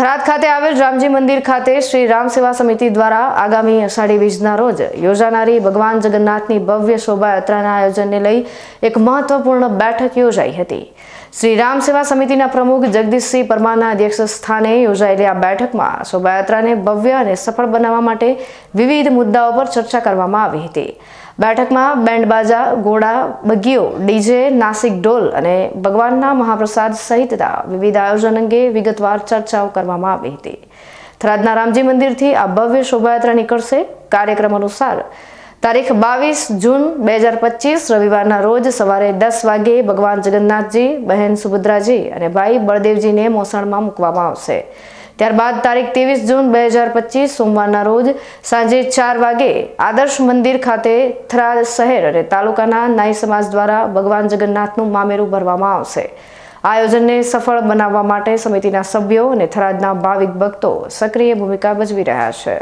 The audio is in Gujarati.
થરાદ ખાતે આવેલ રામજી મંદિર ખાતે શ્રી રામ સેવા સમિતિ દ્વારા આગામી અષાઢી બીજના રોજ યોજાનારી ભગવાન જગન્નાથની ભવ્ય શોભાયાત્રાના આયોજનને લઈ એક મહત્વપૂર્ણ બેઠક યોજાઈ હતી. શ્રી રામ સેવા સમિતિના પ્રમુખ જગદીશસિંહ પરમારના અધ્યક્ષ સ્થાને યોજાયેલી આ બેઠકમાં શોભાયાત્રાને ભવ્ય અને સફળ બનાવવા માટે વિવિધ મુદ્દાઓ પર ચર્ચા કરવામાં આવી હતી. બેઠકમાં બેન્ડબાજા ઘોડા, બગીઓ, ડીજે, નાસિક ઢોલ અને ભગવાનના મહાપ્રસાદ સહિતના વિવિધ આયોજન અંગે વિગતવાર ચર્ચાઓ કરવામાં આવી હતી. થરાદના રામજી મંદિરથી આ ભવ્ય શોભાયાત્રા નીકળશે. કાર્યક્રમ અનુસાર તારીખ બાવીસ જૂન બે હજાર પચીસ, રવિવારના રોજ સવારે દસ વાગે ભગવાન જગન્નાથજી, બહેન સુભદ્રાજી અને ભાઈ બળદેવજીને મોસણમાં મૂકવામાં આવશે. ત્યારબાદ તારીખ ત્રેવીસ જૂન બે હજાર પચીસ, સોમવારના રોજ સાંજે ચાર વાગે આદર્શ મંદિર ખાતે થરાદ શહેર અને તાલુકાના નાઈ સમાજ દ્વારા ભગવાન જગન્નાથનું મામેરું ભરવામાં આવશે. આયોજનને સફળ બનાવવા માટે સમિતિના સભ્યો અને થરાદના ભાવિક ભક્તો સક્રિય ભૂમિકા ભજવી રહ્યા છે.